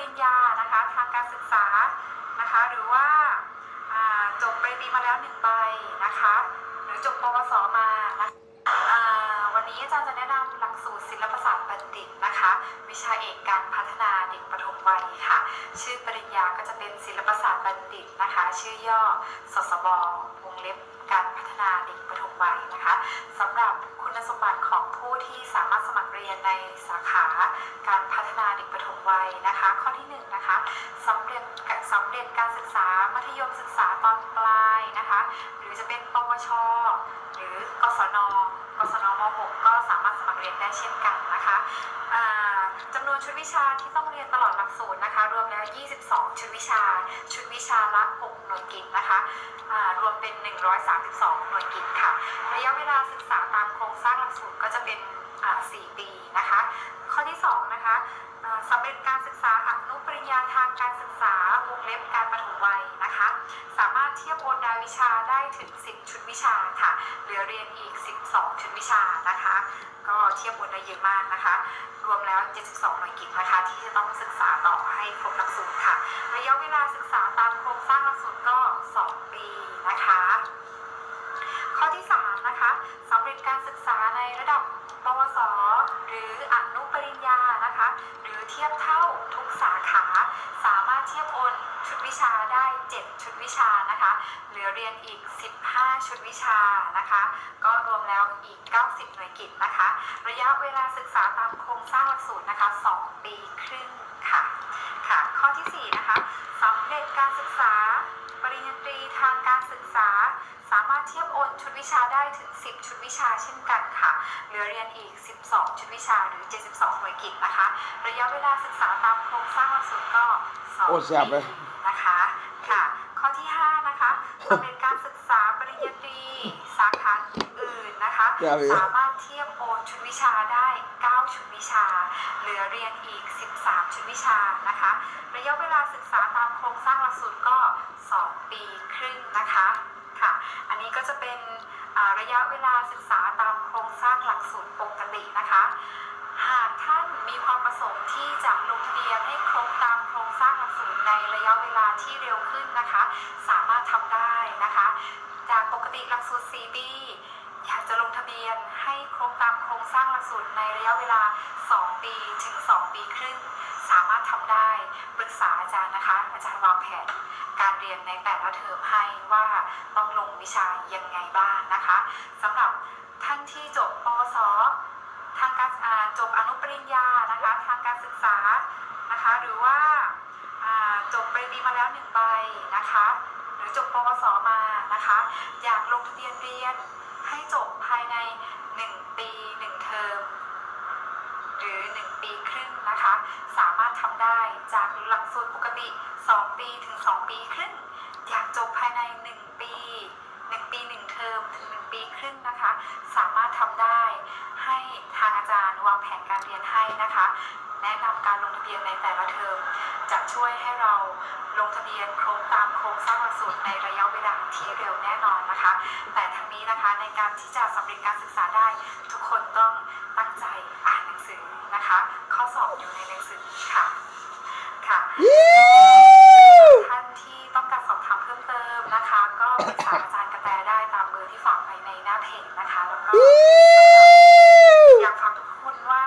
ริญญานะคะทางการศึกษานะคะหรือว่าจบปริญญามาแล้วหนึ่งใบนะคะหรือจบปวสมานะคะวันนี้อาจารย์จะแนะนำหลักสูตรศิลปศาสตร์บัณฑิตนะคะวิชาเอกการพัฒนาเด็กปฐมวัยค่ะ ชื่อปริญญาก็จะเป็นศิลปศาสตร์บัณฑิตนะคะ ชื่อย่อสสบ สำหรับคุณสมบัติของผู้ที่สามารถสมัครเรียนในสาขาการพัฒนาเด็กปฐมวัยนะคะ ข้อที่หนึ่งนะคะสำเร็จสำเร็จการศึกษามัธยมศึกษาตอนปลายนะคะ หรือจะเป็นปวช หรือกศน กศนม .6 ก็สามารถสมัครเรียนได้เช่นกันนะคะจำนวนชุดวิชาที่ต้องเรียนตลอดหลักสูตรนะคะ รวมแล้ว 22 ชุดวิชา ชุดวิชาละ 6 หน่วยกิตนะคะรวมเป็น 132 หน่วยกิตค่ะ ระยะเวลาศึกษาตามโครงสร้างหลักสูตรก็จะเป็น 4 ปีนะคะ ข้อที่2นะคะสำเร็จการศึกษาอนุปริญญาทางการศึกษาวงเล็บการปฐมวัยนะคะ สามารถเทียบโอนรายวิชาได้ถึง 10 ชุดวิชาค่ะ เหลือเรียนอีก 12 ชุดวิชานะคะ ก็เทียบโอนได้เยอะมากนะคะ รวมแล้ว 72 หน่วยกิตนะคะ ที่จะต้องศึกษาต่อให้ครบหลักสูตรค่ะ ระยะเวลาศึกษาตามโครงสร้างหลักสูตรก็ 2 ปีนะคะ ข้อที่ 3 นะคะสำเร็จการศึกษาในระดับ ปวส หรืออนุปริญญานะคะ หรือเทียบเท่าทุกสาขา สามารถเทียบโอนชุดวิชาได้ 7 ชุดวิชานะคะ เหลือเรียนอีก 15 ชุดวิชานะคะ ก็รวมแล้วอีก 90 หน่วยกิตนะคะ ระยะเวลาศึกษาตามโครงสร้างหลักสูตรนะคะ 2 ปีครึ่งค่ะ ค่ะ ข้อทีสี่4 นะคะสำเร็จการศึกษา ปริญญาตรีทางการศึกษา วิชาได้ถึง 10 ชุดวิชาเช่นกันค่ะ เหลือเรียนอีก 12 ชุดวิชาหรือ 72 หน่วยกิตนะคะ ระยะเวลาศึกษาตามโครงสร้างหลักสูตรก็2โอ้แซ่บเลยปีนะคะค่ะ ข้อที่ 5 นะคะสำเร็จการศึกษาปริญญาตรีสาขาอื่นนะคะ แซ่บอีกสามารถเทียบโอนชุดวิชาได้ 9 ชุดวิชา เหลือเรียนอีก 13 ชุดวิชานะคะ ระยะเวลาศึกษาตามโครงสร้างหลักสูตรก็ 2 ปีครึ่งนะคะค่ะ อันนี้ก็จะเป็นระยะเวลาศึกษาตามโครงสร้างหลักสูตรปกตินะคะ หากท่านมีความประสงค์ที่จะลงทะเบียนให้ครบตามโครงสร้างหลักสูตรในระยะเวลาที่เร็วขึ้นนะคะ สามารถทำได้นะคะ จากปกติหลักสูตร 4 ปี อยากจะลงทะเบียนให้ครบตามโครงสร้างหลักสูตรในระยะเวลา 2 ปีถึง 2 ปีครึ่ง สามารถทำได้ปรึกษาอาจารย์นะคะ อาจารย์วางแผน การเรียนในแต่ละเทอมให้ว่าต้องลงวิชายังไงบ้างนะคะสำหรับท่านที่จบปวสทางการจบอนุปริญญานะคะทางการศึกษานะคะหรือว่าอ่าจบปริญญามาแล้วหนึ่งใบนะคะ หรือจบปวสมานะคะ อยากลงทะเบียนเรียน ให้จบภายใน 1 ปี 1 เทอม หรือ 1 ปีครึ่งนะคะ สามารถทำได้จากหลักสูตรปกติ 2 ปีถึง 2 ปีครึ่ง อยากจบภายใน 1 ปี 1 ปี 1 เทอมถึง 1 ปีครึ่งนะคะ สามารถทำได้ให้ทางอาจารย์วางแผนการเรียนให้นะคะ แนะนำการลงทะเบียนในแต่ละเทอมจะช่วยให้เราลงทะเบียนครบตามโครงสร้างหลักสูตรในระยะเวลาที่เร็วแน่นอนนะคะ แต่ทั้งนี้นะคะในการที่จะสำเร็จการศึกษาได้ ทุกคนต้องตั้งใจอ่านหนังสือนะคะ ข้อสอบอยู่ในหนังสือค่ะค่ะท่านที่ต้องการสอบถามเพิ่มเติมนะคะ ก็ปรึกษาอาจารย์กระแตได้ตามเบอร์ที่ฝากไว้ในหน้าเพจนะคะแล้วก็อยากฝากทุกคนว่า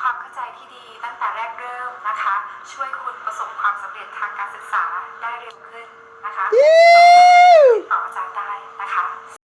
ความเข้าใจที่ดีตั้งแต่แรกเริ่มนะคะ ช่วยคุณประสบความสำเร็จทางการศึกษาได้เร็วขึ้น นะคะติดอาจารย์ได้นะคะ